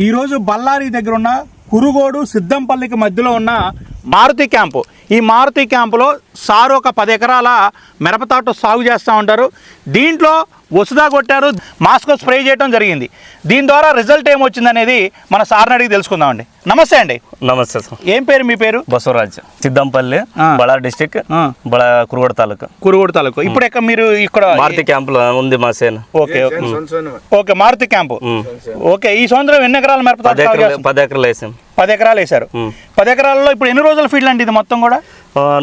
ఈరోజు బళ్ళారి దగ్గర ఉన్న కురుగోడు సిద్ధంపల్లికి మధ్యలో ఉన్న మారుతి క్యాంపు. ఈ మారుతి క్యాంపులో సారు ఒక పది ఎకరాల మిరపతోట సాగు చేస్తూ ఉంటారు. దీంట్లో వసుదా కొట్టారు మాస్కో స్ప్రే చేయడం జరిగింది. దీని ద్వారా రిజల్ట్ ఏమొచ్చింది అనేది మన సార్ని అడిగి తెలుసుకుందామండి. నమస్తే అండి. నమస్తే సార్. ఏం పేరు మీ పేరు? బసవరాజ్. సిద్దంపల్లి ఆ. బళా డిస్టిక్. బళా కురుగోడ తాలూకా. కురుగోడు తాలూకు. ఇప్పుడు ఎక్కడ మీరు ఇక్కడ మారుతి క్యాంపులో ఉంది మా సేన. Okay okay. Okay Maruti camp. Okay ఈ సంవత్సరం ఎన్ని ఎకరాల చేస్తున్నారు? పది ఎకరాలు వేసాం. పది ఎకరాలు వేశారు. పది ఎకరాల్లో ఇప్పుడు ఎన్ని రోజుల ఫీల్డ్ అండి ఇది మొత్తం కూడా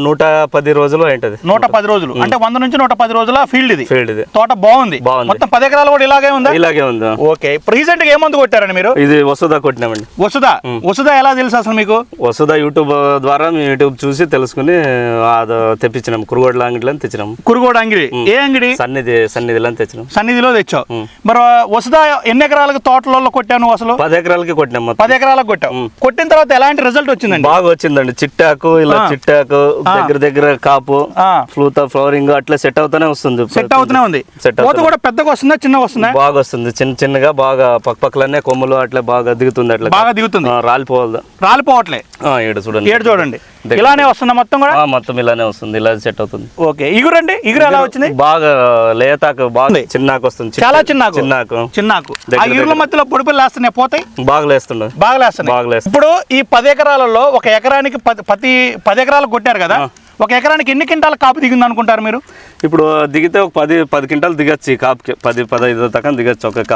నూట పది రోజులు ఏంటది నూట పది రోజులు. అంటే వంద నుంచి నూట పది రోజుల ఫీల్డ్ ఇది. ఫీల్డ్ ఇది. తోట బాగుంది. మొత్తం పది ఎకరాలు కూడా ఇలాగే ఉందా? ఇలాగే ఉంది ఓకే. రీసెంట్గా ఏ మందు కొట్టారండి మీరు? ఇది వసుదా కొట్టినామండి. వసుదా వసుదా ఎలా తెలుసు అసలు మీకు? వసుదా యూట్యూబ్ ద్వారా మేము యూట్యూబ్ చూసి తెలుసుకుని అది తెప్పించినాం. కురుగోడ అంగిట్లో తెచ్చినాం. కురుగోడు అంగిడి. ఏ అంగిడి? సన్నిధి సన్నిధిలో తెచ్చినాం. సన్నిధిలో తెచ్చావు. ఉమ్. మరి వసుదా ఎన్ని ఎకరాలకు తోటలలో కొట్టావు నువ్వు అసలు? పది ఎకరాలకి కొట్టినాం పది ఎకరాలకు కొట్టావు. కొట్టిన తర్వాత ఎలాంటి రిజల్ట్ వచ్చిందండి? బాగా వచ్చిందండి. చిట్టాకు ఇలా చిట్టాకు దగ్గర దగ్గర కాపు. ఫ్లూత ఫ్లవరింగ్ అట్లా సెట్ అవుతానే వస్తుంది. సెట్ అవుతూనే ఉంది. సెట్ కోత కూడా పెద్దగా వస్తుందా చిన్నగా వస్తుందా? బాగా వస్తుంది. చిన్న చిన్నగా బాగా పక్క పక్కలనే కొమ్ములు అట్లా బాగా దిగుతుంది అట్లా. బాగా దిగుతుంది. రాలిపోవాలి రాలిపోవట్లే. ఈడ చూడండి. ఏడు చూడండి. ఇలానే వస్తుందా మొత్తం కూడా? మొత్తం ఇలానే వస్తుంది ఇలా సెట్ అవుతుంది. ఓకే ఇగురండి? ఇగురు ఎలా వచ్చింది? బాగా లేతాకు బాగా ఉంది. చిన్నాకు వస్తుంది చాలా చిన్నాకు. చిన్నాకు. చిన్నాకు. ఆ ఇగురుల మధ్యలో పొడిపిల్లు వేస్తున్నాయి పోతాయి? బాగా లేస్తుండదు బాగా లేస్తున్నాయి. బాగా లేస్తుంది ఇప్పుడు ఈ పది ఎకరాలలో ఒక ఎకరానికి పది పది పది ఎకరాలు కొట్టారు కదా ఒక ఎకరానికి ఎన్ని క్వింటాల కాపు దిగింది అనుకుంటారు మీరు? ఇప్పుడు దిగితే ఒక పది పది క్వింటాలు దిగచ్చు ఈ కాపుకి. పది పదహైదు దాకా దిగచ్చు ఒక కాపు.